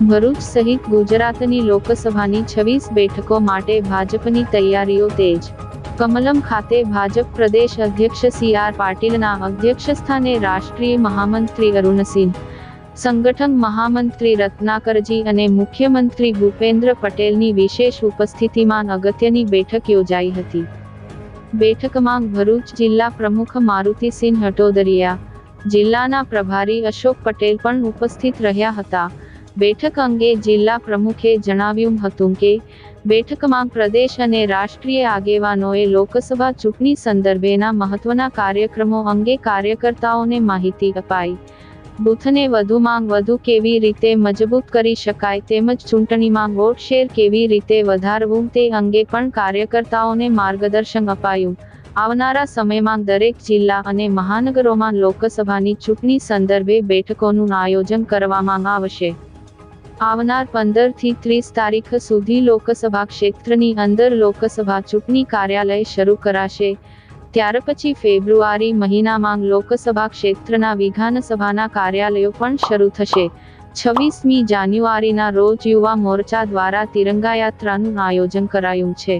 ભરૂચ સહિત ગુજરાતની લોકસભાની છવ્વીસ બેઠકો માટે ભાજપની તૈયારીઓ તેજ. કમલમ ખાતે ભાજપ પ્રદેશ અધ્યક્ષ સી આર પાટીલના અધ્યક્ષસ્થાને રાષ્ટ્રીય મહામંત્રી અરુણસિંહ, સંગઠન મહામંત્રી રત્નાકરજી અને મુખ્યમંત્રી ભૂપેન્દ્ર પટેલની વિશેષ ઉપસ્થિતિમાં અગત્યની બેઠક યોજાઈ હતી. બેઠકમાં ભરૂચ જિલ્લા પ્રમુખ મારુતિસિંહ હટોદરિયા, જિલ્લાના પ્રભારી અશોક પટેલ પણ ઉપસ્થિત રહ્યા હતા. બેઠક અંગે જિલ્લા પ્રમુખે જણાવ્યું હતું કે, બેઠકમાં પ્રદેશ અને રાષ્ટ્રીય આગેવાનોએ લોકસભા ચૂંટણી સંદર્ભેના મહત્વના કાર્યક્રમો અંગે કાર્યકર્તાઓને માહિતી અપાઈ. બૂથને વધુમાં વધુ કેવી રીતે મજબૂત કરી શકાય તેમજ ચૂંટણીમાં વોટ શેર કેવી રીતે વધારવું તે અંગે પણ કાર્યકર્તાઓને માર્ગદર્શન અપાયું. આવનારા સમયમાં દરેક જિલ્લા અને મહાનગરોમાં લોકસભાની ચૂંટણી સંદર્ભે બેઠકોનું આયોજન કરવામાં આવશે. આવનાર પંદરથી ત્રીસ તારીખ સુધી લોકસભા ક્ષેત્રની અંદર લોકસભા ચૂંટણી કાર્યાલય શરૂ કરાશે. ત્યાર પછી ફેબ્રુઆરી મહિનામાં લોકસભા ક્ષેત્રના વિધાનસભાના કાર્યાલયો પણ શરૂ થશે. છવ્વીસમી જાન્યુઆરીના રોજ યુવા મોરચા દ્વારા તિરંગા યાત્રાનું આયોજન કરાયું છે.